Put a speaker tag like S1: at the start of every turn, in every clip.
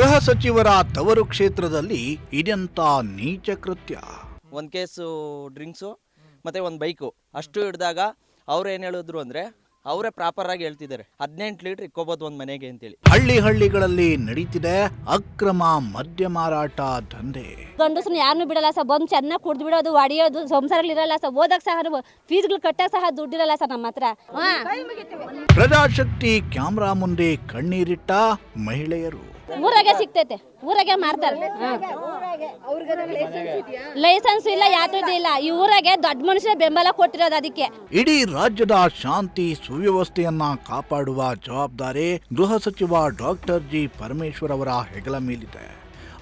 S1: ಗೃಹ ಸಚಿವರ ತವರು ಕ್ಷೇತ್ರದಲ್ಲಿ ಇದೆಂತ ನೀಚ ಕೃತ್ಯ?
S2: ಒಂದು ಕೇಸು ಡ್ರಿಂಕ್ಸು ಮತ್ತು ಒಂದು ಬೈಕು. ಅಷ್ಟು ಹಿಡಿದಾಗ ಅವ್ರು ಏನು ಹೇಳಿದ್ರು ಅಂದರೆ ಅವರೇ ಪ್ರಾಪರ್ ಆಗಿ ಹೇಳ್ತಿದ್ದಾರೆ. ಹದಿನೆಂಟು ಲೀಟರ್ ಇಕ್ಕೋಬೋದು ಒಂದು ಮನೆಗೆ ಅಂತೇಳಿ.
S1: ಹಳ್ಳಿ ಹಳ್ಳಿಗಳಲ್ಲಿ ನಡೀತಿದೆ ಅಕ್ರಮ ಮದ್ಯ ಮಾರಾಟ ದಂಧೆ.
S3: ಗಂಡಸ್ರನ್ನ ಯಾರನ್ನೂ ಬಿಡಲ್ಲ ಸರ್. ಬಂದು ಚೆನ್ನಾಗಿ ಕುಡ್ದು ಬಿಡೋದು ಹೊಡಿಯೋದು ಸಂಸಾರಗಳಿರಲ್ಲ ಸರ್. ಓದಕ್ಕೆ ಸಹ ಫೀಸ್ಗಳು ಕಟ್ಟಕ್ಕೆ ಸಹ ದುಡ್ಡಿರಲ್ಲ ಸರ್ ನಮ್ಮ ಹತ್ರ.
S1: ಪ್ರಜಾಶಕ್ತಿ ಕ್ಯಾಮ್ರಾ ಮುಂದೆ ಕಣ್ಣೀರಿಟ್ಟ ಮಹಿಳೆಯರು.
S3: ಊರಾಗೆ ಸಿಗ್ತೈತೆ. ಊರಾಗೆ ಮಾರ್ತಾರೆ. ಲೈಸೆನ್ಸ್ ಇಲ್ಲ ಯಾವ್ದು ಇಲ್ಲ. ಈ ಊರಾಗೆ ದೊಡ್ಡ ಮನುಷ್ಯ ಬೆಂಬಲ ಕೊಟ್ಟಿರೋದು ಅದಕ್ಕೆ.
S1: ಇಡೀ ರಾಜ್ಯದ ಶಾಂತಿ ಸುವ್ಯವಸ್ಥೆಯನ್ನ ಕಾಪಾಡುವ ಜವಾಬ್ದಾರಿ ಗೃಹ ಸಚಿವ ಡಾಕ್ಟರ್ ಜಿ ಪರಮೇಶ್ವರ್ ಅವರ ಹೆಗಲ ಮೇಲಿದೆ.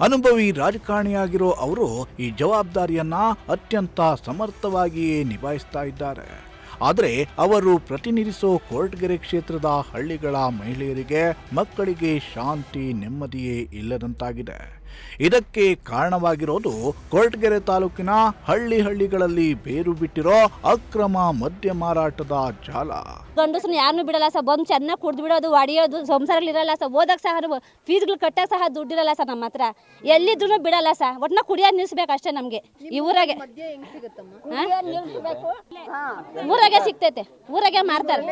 S1: ಅನುಭವಿ ರಾಜಕಾರಣಿಯಾಗಿರೋ ಅವರು ಈ ಜವಾಬ್ದಾರಿಯನ್ನ ಅತ್ಯಂತ ಸಮರ್ಥವಾಗಿಯೇ ನಿಭಾಯಿಸ್ತಾ ಇದ್ದಾರೆ. ಆದರೆ ಅವರು ಪ್ರತಿನಿಧಿಸೋ ಕೋರ್ಟ್ಗೆರೆ ಕ್ಷೇತ್ರದ ಹಳ್ಳಿಗಳ ಮಹಿಳೆಯರಿಗೆ ಮಕ್ಕಳಿಗೆ ಶಾಂತಿ ನೆಮ್ಮದಿಯೇ ಇಲ್ಲದಂತಾಗಿದೆ. ಇದಕ್ಕೆ ಕಾರಣವಾಗಿರೋದು ಕೊರಟಗೆರೆ ತಾಲೂಕಿನ ಹಳ್ಳಿ ಹಳ್ಳಿಗಳಲ್ಲಿ ಬೇರು ಬಿಟ್ಟಿರೋ ಅಕ್ರಮ ಮದ್ಯ ಮಾರಾಟದ ಜಾಲ.
S3: ಗಂಡಸ್ರನ್ನ ಯಾರನ್ನೂ ಬಿಡಲ್ಲ ಸರ್. ಬಂದು ಚೆನ್ನಾಗಿ ಕುಡ್ದು ಬಿಡೋದು ಒಡೆಯೋದು ಸಂಸಾರಲ್ಲಿ ಇರಲ್ಲ ಸರ್. ಓದಕ್ಕೆ ಸಹ ಫೀಸ್ಗಳು ಕಟ್ಟಕ್ಕೆ ಸಹ ದುಡ್ಡಿರಲ್ಲ ಸರ್ ನಮ್ಮ ಹತ್ರ. ಎಲ್ಲಿದ್ರು ಬಿಡಲ್ಲ ಸರ್. ಒಟ್ಟನ ಕುಡಿಯೋದು ನಿಲ್ಸ್ಬೇಕು ಅಷ್ಟೇ ನಮಗೆ. ಈ ಊರಾಗೆ? ಊರಾಗೆ ಸಿಗ್ತೈತೆ. ಊರಾಗೆ ಮಾರ್ತಾರೆ.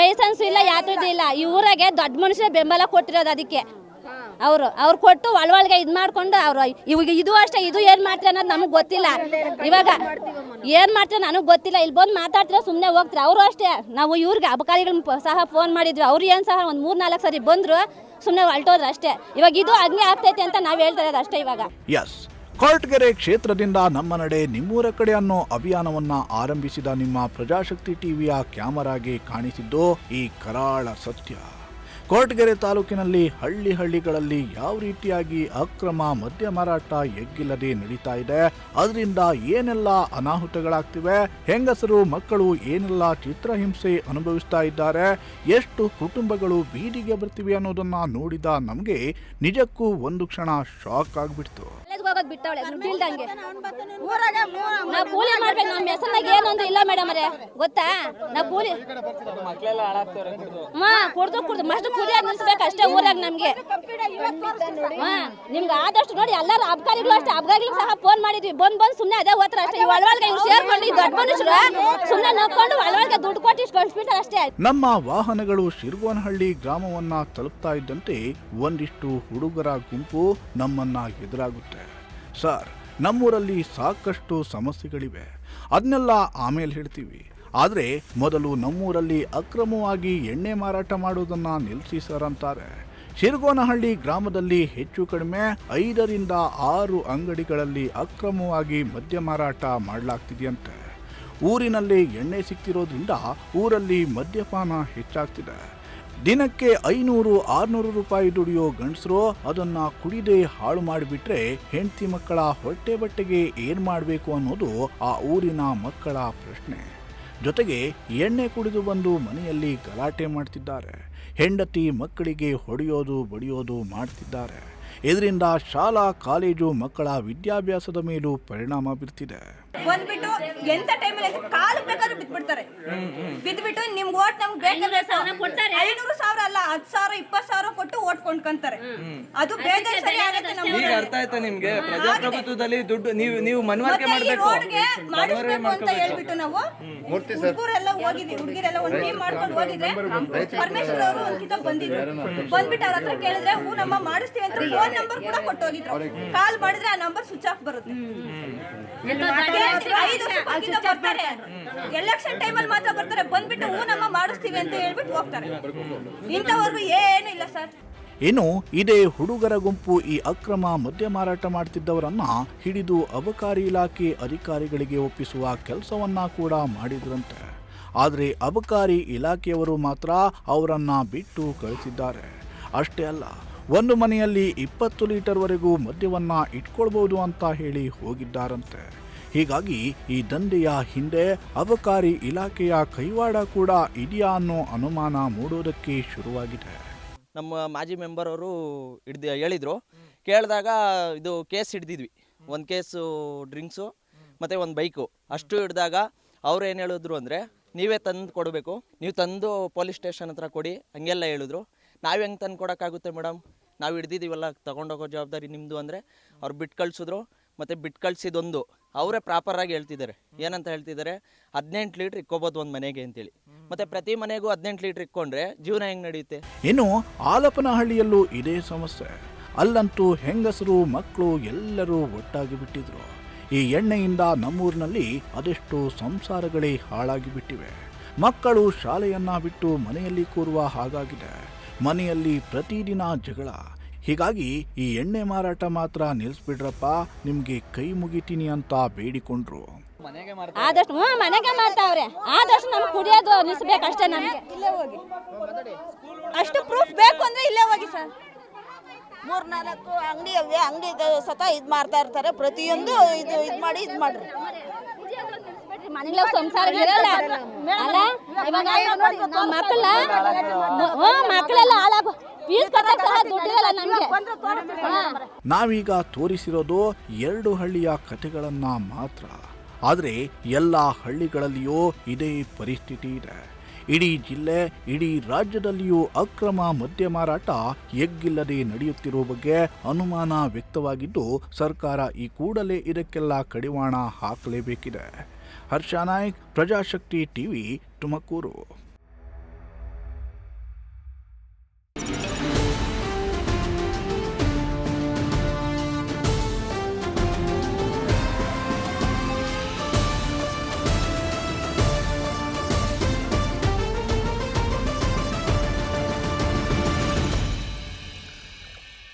S3: ಲೈಸೆನ್ಸ್ ಇಲ್ಲ ಯಾತ್ರೆ ಇಲ್ಲ. ಈ ಊರಾಗೆ ದೊಡ್ಡ ಮನುಷ್ಯ ಬೆಂಬಲ ಕೊಟ್ಟಿರೋದು ಅದಕ್ಕೆ. ಅವರು, ಅವ್ರು ಕೊಟ್ಟು ಒಳಗೆ ಇದು ಮಾಡ್ಕೊಂಡು ಅವ್ರು, ಇವಾಗ ಇದು ಅಷ್ಟೇ, ಇದು ಏನ್ ಮಾಡ್ತೀರ ಅನ್ನೋದು ನಮಗೆ ಗೊತ್ತಿಲ್ಲ. ಇವಾಗ ಏನ್ ಮಾಡ್ತೀರ ನನಗೆ ಗೊತ್ತಿಲ್ಲ. ಇಲ್ಲಿ ಬಂದು ಮಾತಾಡ್ತೀರ ಸುಮ್ಮನೆ ಹೋಗ್ತಾರೆ. ಅವರು ಅಷ್ಟೇ. ನಾವು ಇವ್ರಿಗೆ ಅಬಕಾರಿಗಳು ಸಹ ಫೋನ್ ಮಾಡಿದ್ವಿ. ಅವ್ರು ಏನು ಸಹ ಒಂದು ಮೂರು ನಾಲ್ಕು ಸರಿ ಬಂದ್ರು ಸುಮ್ಮನೆ ಹೊಲ್ಟೋದ್ರು ಅಷ್ಟೇ. ಇವಾಗ ಇದು ಅಗ್ನಿ ಆಗ್ತೈತೆ ಅಂತ ನಾವು ಹೇಳ್ತಾ ಇರೋದು ಅಷ್ಟೇ ಇವಾಗ.
S1: ಎಸ್ ಕೊರಟಗೆರೆ ಕ್ಷೇತ್ರದಿಂದ ನಮ್ಮ ನಡೆ ನಿಮ್ಮೂರ ಕಡೆ ಅನ್ನೋ ಅಭಿಯಾನವನ್ನ ಆರಂಭಿಸಿದ ನಿಮ್ಮ ಪ್ರಜಾಶಕ್ತಿ ಟಿವಿಯ ಕ್ಯಾಮರಾಗೆ ಕಾಣಿಸಿದ್ದು ಈ ಕರಾಳ ಸತ್ಯ. ಕೊರಟಗೆರೆ ತಾಲೂಕಿನಲ್ಲಿ ಹಳ್ಳಿ ಹಳ್ಳಿಗಳಲ್ಲಿ ಯಾವ ರೀತಿಯಾಗಿ ಅಕ್ರಮ ಮದ್ಯ ಮಾರಾಟ ಎಗ್ಗಿಲ್ಲದೆ ನಡೀತಾ ಇದೆ? ಅದರಿಂದ ಏನೆಲ್ಲ ಅನಾಹುತಗಳಾಗ್ತಿವೆ? ಹೆಂಗಸರು ಮಕ್ಕಳು ಏನೆಲ್ಲ ಚಿತ್ರಹಿಂಸೆ ಅನುಭವಿಸ್ತಾ ಇದ್ದಾರೆ? ಎಷ್ಟು ಕುಟುಂಬಗಳು ಬೀದಿಗೆ ಬರ್ತಿವೆ ಅನ್ನೋದನ್ನ ನೋಡಿದ ನಮಗೆ ನಿಜಕ್ಕೂ ಒಂದು ಕ್ಷಣ ಶಾಕ್ ಆಗ್ಬಿಡ್ತು.
S3: ಇಲ್ಲ ಮೇಡಮ್ ಗೊತ್ತಾ? ನಾವು ಕೂಲಿ ಕುಡ್ದು. ಕುಡ್ದು ಕುಡಿಯೋದು ನಿಲ್ಸ್ಬೇಕು ಅಷ್ಟೇ ಊರಾಗ ನಮ್ಗೆ. ನಿಮ್ಗೆ ಆದಷ್ಟು ನೋಡಿ ಎಲ್ಲರೂ ಅಬ್ಕಾರಿಗಳು ಅಷ್ಟೇ, ಅಬ್ಕಾರಿಗಳು ಸಹ ಫೋನ್ ಮಾಡಿದ್ವಿ. ಬಂದ್ ಬಂದ್ ಸುಮ್ಮನೆ ಅದೇ ಹೋತ್ರ ಅಷ್ಟೇ. ಒಳಗೆ ಇವ್ರು ಸೇರ್ಕೊಂಡು ದೊಡ್ಡ ಮನುಷ್ಯರು ಸುಮ್ಮನೆ ನಕ್ಕೊಂಡು ಒಳಗೆ ದುಡ್ಡು ಕೊಟ್ಟು ಇಷ್ಟು ಅಷ್ಟೇ.
S1: ನಮ್ಮ ವಾಹನಗಳು ಶಿರ್ಗೋನಹಳ್ಳಿ ಗ್ರಾಮವನ್ನ ತಲುಪ್ತಾ ಇದ್ದಂತೆ ಒಂದಿಷ್ಟು ಹುಡುಗರ ಗುಂಪು ನಮ್ಮನ್ನ ಎದುರಾಗುತ್ತೆ. ಸರ್, ನಮ್ಮೂರಲ್ಲಿ ಸಾಕಷ್ಟು ಸಮಸ್ಯೆಗಳಿವೆ. ಅದನ್ನೆಲ್ಲ ಆಮೇಲೆ ಹೇಳ್ತೀವಿ. ಆದರೆ ಮೊದಲು ನಮ್ಮೂರಲ್ಲಿ ಅಕ್ರಮವಾಗಿ ಎಣ್ಣೆ ಮಾರಾಟ ಮಾಡುವುದನ್ನು ನಿಲ್ಲಿಸಿ ಸರ್ ಅಂತಾರೆ. ಶಿರ್ಗೋನಹಳ್ಳಿ ಗ್ರಾಮದಲ್ಲಿ ಹೆಚ್ಚು ಕಡಿಮೆ ಐದರಿಂದ ಆರು ಅಂಗಡಿಗಳಲ್ಲಿ ಅಕ್ರಮವಾಗಿ ಮದ್ಯ ಮಾರಾಟ ಮಾಡಲಾಗ್ತಿದೆಯಂತೆ. ಊರಿನಲ್ಲಿ ಎಣ್ಣೆ ಸಿಗ್ತಿರೋದ್ರಿಂದ ಊರಲ್ಲಿ ಮದ್ಯಪಾನ ಹೆಚ್ಚಾಗ್ತಿದೆ. ದಿನಕ್ಕೆ ಐನೂರು, ಆರುನೂರು ರೂಪಾಯಿ ದುಡಿಯೋ ಗಂಡಸರು ಅದನ್ನು ಕುಡಿದೇ ಹಾಳು ಮಾಡಿಬಿಟ್ರೆ ಹೆಂಡತಿ ಮಕ್ಕಳ ಹೊಟ್ಟೆ ಬಟ್ಟೆಗೆ ಏನು ಮಾಡಬೇಕು ಅನ್ನೋದು ಆ ಊರಿನ ಮಕ್ಕಳ ಪ್ರಶ್ನೆ. ಜೊತೆಗೆ ಎಣ್ಣೆ ಕುಡಿದು ಬಂದು ಮನೆಯಲ್ಲಿ ಗಲಾಟೆ ಮಾಡ್ತಿದ್ದಾರೆ. ಹೆಂಡತಿ ಮಕ್ಕಳಿಗೆ ಹೊಡೆಯೋದು ಬಡಿಯೋದು ಮಾಡ್ತಿದ್ದಾರೆ. ಇದರಿಂದ ಶಾಲಾ ಕಾಲೇಜು ಮಕ್ಕಳ ವಿದ್ಯಾಭ್ಯಾಸದ ಮೇಲೂ ಪರಿಣಾಮ ಬೀರ್ತಿದೆ.
S4: ಬಂದ್ಬಿಟ್ಟು ಎಂತ ಟೈಮಲ್ಲಿ ಕಾಲು ಬೇಕಾದ್ರೂ ಬಿದ್ಬಿಡ್ತಾರೆ ಬಿದ್ಬಿಟ್ಟು ನಿಮ್ಗೆ ಓಟ್ ನಮ್ಗೆ ಬೇಕಾದ್ರೆ ಐನೂರು ಸಾವಿರ ಅಲ್ಲ ಹತ್ತು ಸಾವಿರ ಇಪ್ಪತ್ತು ಸಾವಿರ ಕೊಟ್ಟು ಓಟ್ ಕೊಂಡ್ಕೊಂತಾರೆ. ಅದು ಬೇಗ ಸರಿ ಆಗುತ್ತೆ
S5: ಈಗ
S4: ನಮ್ಗೆ.
S5: ಅರ್ಥ ಆಯ್ತಾ ನಿಮ್ಗೆ? ಪ್ರಜಾಪ್ರಭುತ್ವದಲ್ಲಿ ದುಡ್ಡು ನೀವು ನೀವು ಮನವರಿಕೆ
S4: ಮಾಡಬೇಕು ಈ
S5: ಮಾಡ್ಬೇಕು.
S4: ರೋಡ್ಗೆ
S5: ಮನವರಿಕೆ
S4: ಮಾಡಿಸ್ಬೇಕು ಅಂತ ಹೇಳ್ಬಿಟ್ಟು ನಾವು ಹುಡುಗರೆಲ್ಲ ಹೋಗಿದ್ವಿ ಹುಡುಗಿರೆಲ್ಲ ಒಂದ್ ಟೀಮ್ ಮಾಡ್ಕೊಂಡು ಹೋಗಿದ್ರೆ ಪರಮೇಶ್ವರ್ ಅವರು ಬಂದಿದ್ರು. ಬಂದ್ಬಿಟ್ಟು ಅವ್ರ ಹತ್ರ ಕೇಳಿದ್ರೆ ಹೂ ನಮ್ಮ ಮಾಡಿಸ್ತೀವಿ ಅಂತ ಫೋನ್ ನಂಬರ್ ಕೂಡ ಕೊಟ್ಟೋಗಿದ್ರು. ಕಾಲ್ ಮಾಡಿದ್ರೆ ಆ ನಂಬರ್ ಸ್ವಿಚ್ ಆಫ್ ಬರುತ್ತೆ. ಐದು ವರ್ಷಕ್ಕಿಂತ ಬರ್ತಾರೆ. ಎಲೆಕ್ಷನ್ ಟೈಮಲ್ಲಿ ಮಾತ್ರ ಬರ್ತಾರೆ. ಬಂದ್ಬಿಟ್ಟು ಹೂ ನಮ್ಮ ಮಾಡಿಸ್ತೀವಿ ಅಂತ ಹೇಳ್ಬಿಟ್ಟು ಹೋಗ್ತಾರೆ. ಇಂಥವ್ರಿಗೂ ಏನು ಇಲ್ಲ ಸರ್.
S1: ಇನ್ನು ಇದೇ ಹುಡುಗರ ಗುಂಪು ಈ ಅಕ್ರಮ ಮದ್ಯ ಮಾರಾಟ ಮಾಡ್ತಿದ್ದವರನ್ನ ಹಿಡಿದು ಅಬಕಾರಿ ಇಲಾಖೆ ಅಧಿಕಾರಿಗಳಿಗೆ ಒಪ್ಪಿಸುವ ಕೆಲಸವನ್ನ ಕೂಡ ಮಾಡಿದ್ರಂತೆ. ಆದರೆ ಅಬಕಾರಿ ಇಲಾಖೆಯವರು ಮಾತ್ರ ಅವರನ್ನ ಬಿಟ್ಟು ಕಳಿಸಿದ್ದಾರೆ. ಅಷ್ಟೇ ಅಲ್ಲ ಒಂದು ಮನೆಯಲ್ಲಿ ಇಪ್ಪತ್ತು ಲೀಟರ್ವರೆಗೂ ಮದ್ಯವನ್ನು ಇಟ್ಕೊಳ್ಬೋದು ಅಂತ ಹೇಳಿ ಹೋಗಿದ್ದಾರಂತೆ. ಹೀಗಾಗಿ ಈ ದಂಧೆಯ ಹಿಂದೆ ಅಬಕಾರಿ ಇಲಾಖೆಯ ಕೈವಾಡ ಕೂಡ ಇದೆಯಾ ಅನ್ನೋ ಅನುಮಾನ ಮೂಡೋದಕ್ಕೆ ಶುರುವಾಗಿದೆ.
S2: ನಮ್ಮ ಮಾಜಿ ಮೆಂಬರ್ ಅವರು ಹಿಡ್ದು ಹೇಳಿದರು. ಕೇಳಿದಾಗ ಇದು ಕೇಸ್ ಹಿಡ್ದಿದ್ವಿ. ಒಂದು ಕೇಸು ಡ್ರಿಂಕ್ಸು, ಮತ್ತು ಒಂದು ಬೈಕು. ಅಷ್ಟು ಹಿಡ್ದಾಗ ಅವ್ರು ಏನು ಹೇಳಿದ್ರು ಅಂದರೆ, ನೀವೇ ತಂದು ಕೊಡಬೇಕು. ನೀವು ತಂದು ಪೊಲೀಸ್ ಸ್ಟೇಷನ್ ಹತ್ರ ಕೊಡಿ, ಹಂಗೆಲ್ಲ ಹೇಳಿದ್ರು. ನಾವು ಹೆಂಗೆ ತಂದು ಕೊಡೋಕ್ಕಾಗುತ್ತೆ ಮೇಡಮ್? ನಾವು ಹಿಡ್ದಿದ್ದೀವಲ್ಲ, ತೊಗೊಂಡೋಗೋ ಜವಾಬ್ದಾರಿ ನಿಮ್ಮದು ಅಂದರೆ ಅವ್ರು ಬಿಟ್ಟು ಕಳಿಸಿದ್ರು, ಮತ್ತು ಬಿಟ್ಟು ಕಳಿಸಿದೊಂದು, ಅವರೇ ಪ್ರಾಪರಾಗಿ ಹೇಳ್ತಿದ್ದಾರೆ. ಏನಂತ ಹೇಳ್ತಿದ್ದಾರೆ? ಹದಿನೆಂಟು ಲೀಟ್ರ್ ಇಕ್ಕೋಬೋದು ಒಂದು ಮನೆಗೆ ಅಂತೇಳಿ. ಮತ್ತೆ ಪ್ರತಿ ಮನೆಗೂ ಹದಿನೆಂಟು ಲೀಟ್ರ್ ಇಕ್ಕೊಂಡ್ರೆ ಜೀವನ ಹೆಂಗೆ ನಡೆಯುತ್ತೆ?
S1: ಇನ್ನು ಆಲಪನಹಳ್ಳಿಯಲ್ಲೂ ಇದೇ ಸಮಸ್ಯೆ. ಅಲ್ಲಂತೂ ಹೆಂಗಸರು, ಮಕ್ಕಳು ಎಲ್ಲರೂ ಒಟ್ಟಾಗಿ ಬಿಟ್ಟಿದ್ರು. ಈ ಎಣ್ಣೆಯಿಂದ ನಮ್ಮೂರಿನಲ್ಲಿ ಅದೆಷ್ಟು ಸಂಸಾರಗಳೇ ಹಾಳಾಗಿ ಬಿಟ್ಟಿವೆ ಮಕ್ಕಳು ಶಾಲೆಯನ್ನ ಬಿಟ್ಟು ಮನೆಯಲ್ಲಿ ಕೂರುವ ಹಾಗಾಗಿದೆ. ಮನೆಯಲ್ಲಿ ಪ್ರತಿದಿನ ಜಗಳ. ಹೀಗಾಗಿ ಈ ಎಣ್ಣೆ ಮಾರಾಟ ಮಾತ್ರ ನಿಲ್ಲಿಸ್ಬಿಡ್ರಪ್ಪ ನಿಮಗೆ ಕೈ ಮುಗಿತೀನಿ ಅಂತ ಬೇಡಿಕೊಂಡ್ರು.
S3: ಆದಷ್ಟು ಹ್ಞೂ ಮನೆಗೆ ಮಾಡ್ತಾವ್ರೆ ಆದಷ್ಟು ನಮ್ಗೆ ಕುಡಿಯೋದು ನಿಲ್ಸ್ಬೇಕಷ್ಟೇ ನಮಗೆ.
S4: ಇಲ್ಲೇ ಹೋಗಿ. ಅಷ್ಟು ಪ್ರೂಫ್ ಬೇಕು ಅಂದ್ರೆ ಇಲ್ಲೇ ಹೋಗಿ ಸರ್.
S6: ಮೂರ್ ನಾಲ್ಕು ಅಂಗಡಿ ಅವೆ ಅಂಗಡಿ ಸತ ಇದು ಮಾಡ್ತಾ ಇರ್ತಾರೆ. ಪ್ರತಿಯೊಂದು ಇದು ಇದು ಮಾಡಿ ಇದು ಮಾಡ್ರಿ.
S3: ಮನೆಗಳ ಸಂಸಾರ ಇರಲ್ಲ. ಅಲ್ಲ ಇವಾಗ ನಮ್ಮ ಮಕ್ಕಳ ಹ್ಞೂ ಮಕ್ಕಳೆಲ್ಲ ಹಾಳಾಗು. ಫೀಸ್ ಕಟ್ಟಕ್ಕೆ ಸಹ ದುಡ್ಡಿರಲ್ಲ ನಮಗೆ.
S1: ನಾವೀಗ ತೋರಿಸಿರೋದು ಎರಡು ಹಳ್ಳಿಯ ಕಥೆಗಳನ್ನ ಮಾತ್ರ. ಆದರೆ ಎಲ್ಲ ಹಳ್ಳಿಗಳಲ್ಲಿಯೂ ಇದೇ ಪರಿಸ್ಥಿತಿ ಇದೆ. ಇಡೀ ಜಿಲ್ಲೆ ಇಡೀ ರಾಜ್ಯದಲ್ಲಿಯೂ ಅಕ್ರಮ ಮದ್ಯ ಮಾರಾಟ ಎಗ್ಗಿಲ್ಲದೆ ನಡೆಯುತ್ತಿರುವ ಬಗ್ಗೆ ಅನುಮಾನ ವ್ಯಕ್ತವಾಗಿದ್ದು ಸರ್ಕಾರ ಈ ಕೂಡಲೇ ಇದಕ್ಕೆಲ್ಲ ಕಡಿವಾಣ ಹಾಕಲೇಬೇಕಿದೆ. ಹರ್ಷ ನಾಯ್ಕ್ ಪ್ರಜಾಶಕ್ತಿ ಟಿವಿ ತುಮಕೂರು